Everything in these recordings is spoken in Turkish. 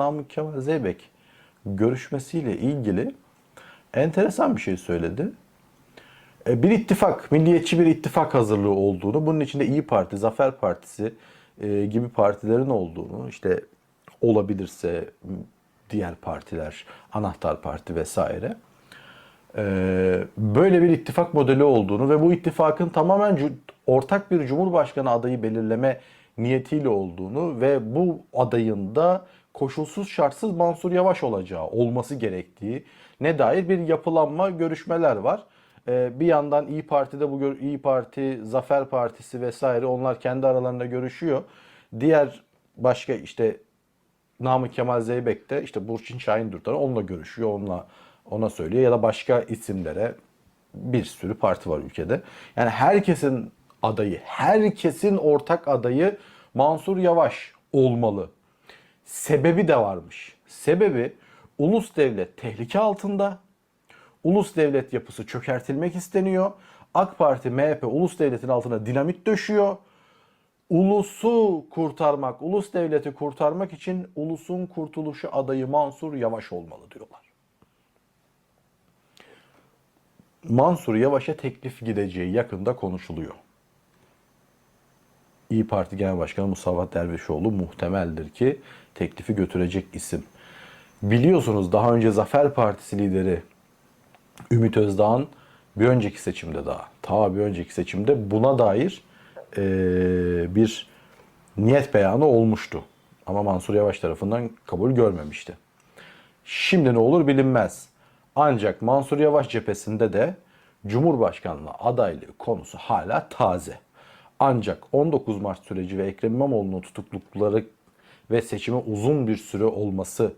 Namık Kemal Zeybek görüşmesiyle ilgili enteresan bir şey söyledi. E, Bir ittifak, milliyetçi bir ittifak hazırlığı olduğunu, bunun içinde İyi Parti, Zafer Partisi e, gibi partilerin olduğunu, işte olabilirse diğer partiler, Anahtar Parti vesaire e, böyle bir ittifak modeli olduğunu ve bu ittifakın tamamen ortak bir cumhurbaşkanı adayı belirleme niyetiyle olduğunu ve bu adayın da koşulsuz şartsız Mansur Yavaş olacağı olması gerektiği ne dair bir yapılanma görüşmeler var. E, bir yandan İyi Parti'de bu İyi Parti, Zafer Partisi vesaire onlar kendi aralarında görüşüyor. Diğer başka işte Namık Kemal Zeybek de işte Burçin Şahin Dürtar onunla görüşüyor, onunla ona söylüyor ya da başka isimlere bir sürü parti var ülkede. Yani herkesin adayı, herkesin ortak adayı Mansur Yavaş olmalı. Sebebi de varmış. Sebebi ulus devlet tehlike altında. Ulus devlet yapısı çökertilmek isteniyor. AK Parti, MHP ulus devletin altına dinamit döşüyor ulusu kurtarmak, ulus devleti kurtarmak için ulusun kurtuluşu adayı Mansur Yavaş olmalı diyorlar. Mansur Yavaş'a teklif gideceği yakında konuşuluyor. İyi Parti Genel Başkanı Musavat Dervişoğlu muhtemeldir ki teklifi götürecek isim. Biliyorsunuz daha önce Zafer Partisi lideri Ümit Özdağ'ın bir önceki seçimde daha, ta bir önceki seçimde buna dair eee, bir niyet beyanı olmuştu. Ama Mansur Yavaş tarafından kabul görmemişti. Şimdi ne olur bilinmez. Ancak Mansur Yavaş cephesinde de Cumhurbaşkanlığı adaylığı konusu hala taze. Ancak 19 Mart süreci ve Ekrem İmamoğlu'nun tutuklukları ve seçime uzun bir süre olması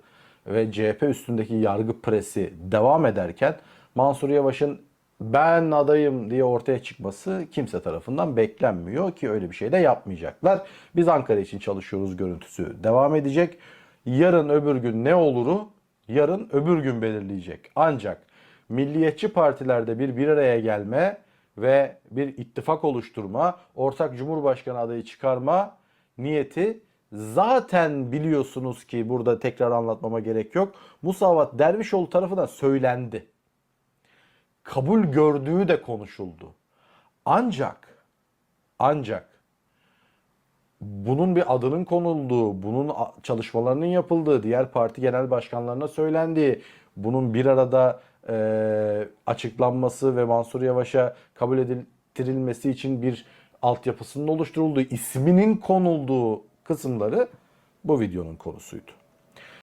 ve CHP üstündeki yargı presi devam ederken Mansur Yavaş'ın ben adayım diye ortaya çıkması kimse tarafından beklenmiyor ki öyle bir şey de yapmayacaklar. Biz Ankara için çalışıyoruz görüntüsü devam edecek. Yarın öbür gün ne oluru yarın öbür gün belirleyecek. Ancak milliyetçi partilerde bir bir araya gelme ve bir ittifak oluşturma, ortak cumhurbaşkanı adayı çıkarma niyeti zaten biliyorsunuz ki burada tekrar anlatmama gerek yok. Musavat Dervişoğlu tarafından söylendi. Kabul gördüğü de konuşuldu. Ancak ancak bunun bir adının konulduğu, bunun çalışmalarının yapıldığı, diğer parti genel başkanlarına söylendiği, bunun bir arada e, açıklanması ve Mansur Yavaş'a kabul ediltirilmesi için bir altyapısının oluşturulduğu, isminin konulduğu kısımları bu videonun konusuydu.